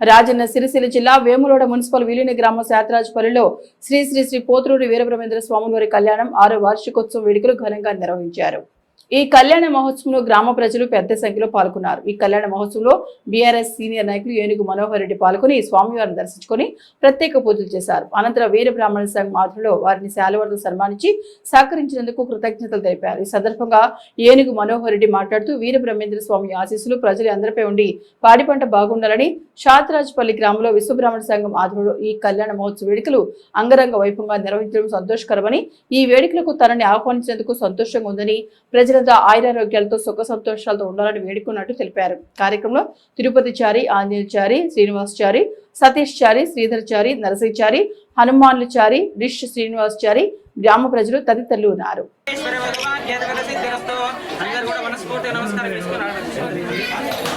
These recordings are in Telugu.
రాజన్న సిరిసిల్ల జిల్లా వేములోడ మున్సిపల్ విలీన గ్రామ శాతరాజపల్లిలో శ్రీ శ్రీ శ్రీ పోతురూరి వీరబ్రహ్మేంద్ర స్వాముల వారి కళ్యాణం ఆరో వార్షికోత్సవం వేడుకలు ఘనంగా నిర్వహించారు. ఈ కళ్యాణ మహోత్సవంలో గ్రామ ప్రజలు పెద్ద సంఖ్యలో పాల్గొన్నారు. ఈ కళ్యాణ మహోత్సవంలో బీఆర్ఎస్ సీనియర్ నాయకులు ఏనుగు మనోహర్ రెడ్డి పాల్గొని స్వామివారిని దర్శించుకొని ప్రత్యేక పూజలు చేశారు. అనంతరం వీర బ్రాహ్మణ సంఘం ఆధ్వర్యంలో వారిని శాలువలతో సన్మానించి సహకరించినందుకు కృతజ్ఞతలు తెలిపారు. ఈ సందర్భంగా ఏనుగు మనోహర్ రెడ్డి మాట్లాడుతూ వీర బ్రహ్మేంద్ర స్వామి ఆశీస్సులు ప్రజలు అందరిపై ఉండి పాడి పంట బాగుండాలని షాతరాజపల్లి గ్రామంలో విశ్వబ్రాహ్మణ సంఘం ఆధ్వర్యంలో ఈ కళ్యాణ మహోత్సవ వేడుకలు అంగరంగ వైభవంగా నిర్వహించడం సంతోషకరమని ఈ వేడుకలకు తనని ఆహ్వానించినందుకు సంతోషంగా ఉందని ప్రజలంతా ఆయురారోగ్యాలతో సుఖ సంతోషాలతో ఉండాలని వేడుకున్నట్టు తెలిపారు. కార్యక్రమంలో తిరుపతి చారి ఆంజనేయచారి శ్రీనివాస్ చారి సతీష్ చారి శ్రీధర్ చారి నరసింహ చారి హనుమాన్లు చారి రిష్ శ్రీనివాస్ చారి గ్రామ ప్రజలు తదితరులు ఉన్నారు. నమస్కారం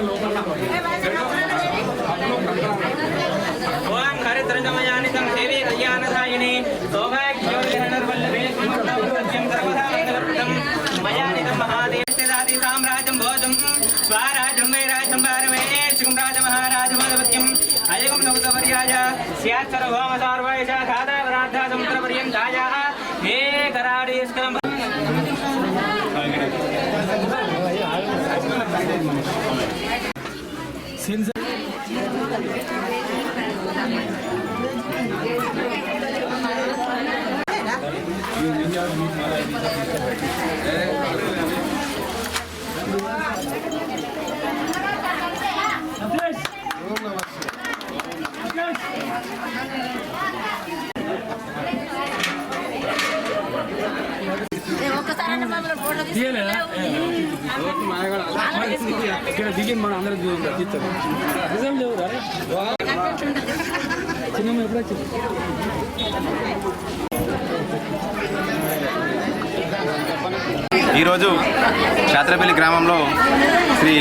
చేసుకున్నారు ఓం హరిద్రంజమయానితం దేవి కళ్యాణదాయిని సౌభాగ్యోజనర్వల్లభే సత్యం సర్వదా మంగళప్రదం మయానితం మహాదేశాది సామ్రాజ్యం భోజం స్వరాజ్యం వైరాజ్యం భారమే సుఖం మహారాజ మధవత్యం అయగం నవతవర్యాయ స్యాత్ సర్వోమ సార్వాయ ఖాదావరాధ 洗剤え ఇక్కడ దిగి మన అందరం తీస్తాం. నిజం లేవు రా చిన్న ఎప్పుడు ఈరోజు శాత్రపల్లి గ్రామంలో శ్రీ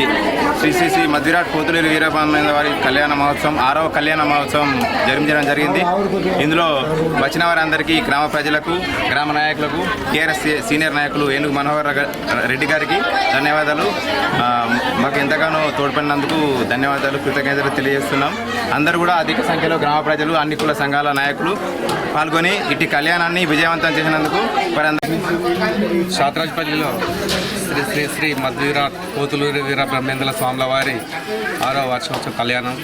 శ్రీ శ్రీ శ్రీ మధ్విరాట్ పోతులేరు వీరబ్రహ్మేంద్ర వారి కళ్యాణ మహోత్సవం ఆరవ కళ్యాణ మహోత్సవం జరిపించడం జరిగింది. ఇందులో వచ్చిన వారందరికీ గ్రామ ప్రజలకు గ్రామ నాయకులకు టీఆర్ఎస్ సీనియర్ నాయకులు ఏనుగు మనోహర్ రెడ్డి గారికి ధన్యవాదాలు. మాకు ఎంతగానో తోడ్పడినందుకు ధన్యవాదాలు కృతజ్ఞతలు తెలియజేస్తున్నాం. అందరూ కూడా అధిక సంఖ్యలో గ్రామ ప్రజలు అన్ని కుల సంఘాల నాయకులు పాల్గొని ఇటు కళ్యాణాన్ని విజయవంతం చేసినందుకు వారందరికీ శాతరాజపల్లిలో శ్రీ శ్రీ శ్రీ మధ్వీరాట్ కోతులూరి వీర బ్రహ్మేంద్ర స్వాముల వారి ఆరో వార్షికోత్సవ కళ్యాణం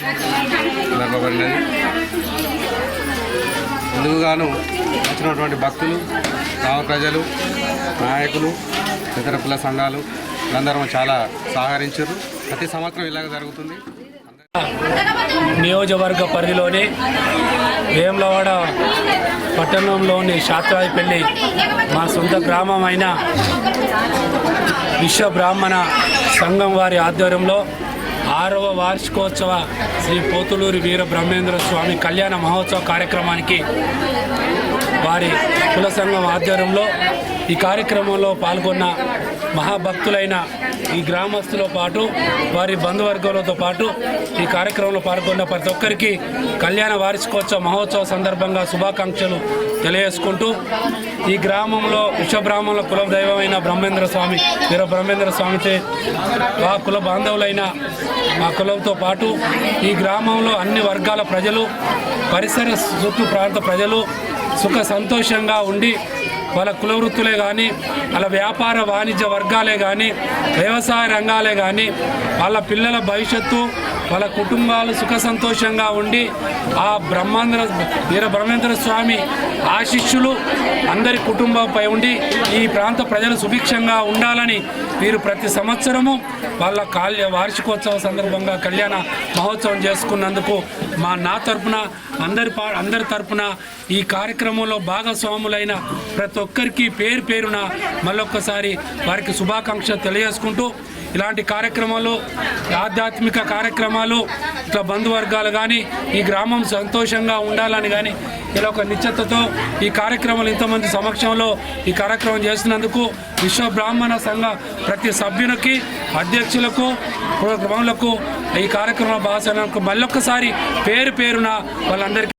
జరపబడినది. ముందుగాను వచ్చినటువంటి భక్తులు గ్రామ ప్రజలు నాయకులు ఇతర కుల సంఘాలు అందరం చాలా సహకరించారు. ప్రతి సంవత్సరం ఇలాగ జరుగుతుంది. నియోజకవర్గ పరిధిలోని వేములవాడ పట్టణంలోని శాస్త్రాయపల్లి మా సొంత గ్రామం అయిన విశ్వ బ్రాహ్మణ సంఘం వారి ఆధ్వర్యంలో ఆరవ వార్షికోత్సవ శ్రీ పోతులూరి వీర బ్రహ్మేంద్ర స్వామి కళ్యాణ మహోత్సవ కార్యక్రమానికి వారి కుల సంఘం ఆధ్వర్యంలో ఈ కార్యక్రమంలో పాల్గొన్న మహాభక్తులైన ఈ గ్రామస్తులతో పాటు వారి బంధువర్గాలతో పాటు ఈ కార్యక్రమంలో పాల్గొన్న ప్రతి ఒక్కరికి కళ్యాణ వార్షికోత్సవ మహోత్సవ సందర్భంగా శుభాకాంక్షలు తెలియజేసుకుంటూ ఈ గ్రామంలో విశ్వబ్రాహ్మణుల కుల దైవమైన బ్రహ్మేంద్ర స్వామి వీర బ్రహ్మేంద్ర స్వామితే మా కుల బాంధవులైన మా కులంతో పాటు ఈ గ్రామంలో అన్ని వర్గాల ప్రజలు పరిసర చుట్టూ ప్రాంత ప్రజలు సుఖ సంతోషంగా ఉండి వాళ్ళ కుల వృత్తులే కానీ వాళ్ళ వ్యాపార వాణిజ్య వర్గాలే కానీ వ్యవసాయ రంగాలే కానీ వాళ్ళ పిల్లల భవిష్యత్తు వాళ్ళ కుటుంబాలు సుఖ సంతోషంగా ఉండి ఆ బ్రహ్మాంధ్ర వీర బ్రహ్మేంద్ర స్వామి ఆశిష్యులు అందరి కుటుంబంపై ఉండి ఈ ప్రాంత ప్రజలు సుభిక్షంగా ఉండాలని వీరు ప్రతి సంవత్సరము వాళ్ళ కాల్య వార్షికోత్సవ సందర్భంగా కళ్యాణ మహోత్సవం చేసుకున్నందుకు మా నా తరపున అందరి పా అందరి తరపున ఈ కార్యక్రమంలో భాగస్వాములైన ప్రతి ఒక్కరికి పేరు పేరున మళ్ళొక్కసారి వారికి శుభాకాంక్షలు తెలియజేసుకుంటూ ఇలాంటి కార్యక్రమాలు ఆధ్యాత్మిక కార్యక్రమాలు ఇట్లా బంధువర్గాలు కానీ ఈ గ్రామం సంతోషంగా ఉండాలని కానీ ఇలా ఒక నిశ్చతతో ఈ కార్యక్రమాలు ఇంతమంది సమక్షంలో ఈ కార్యక్రమం చేస్తున్నందుకు విశ్వ బ్రాహ్మణ సంఘ ప్రతి సభ్యునికి అధ్యక్షులకు గ్రాములకు ఈ కార్యక్రమ భాషలకు మళ్ళొక్కసారి పేరు పేరున వాళ్ళందరికీ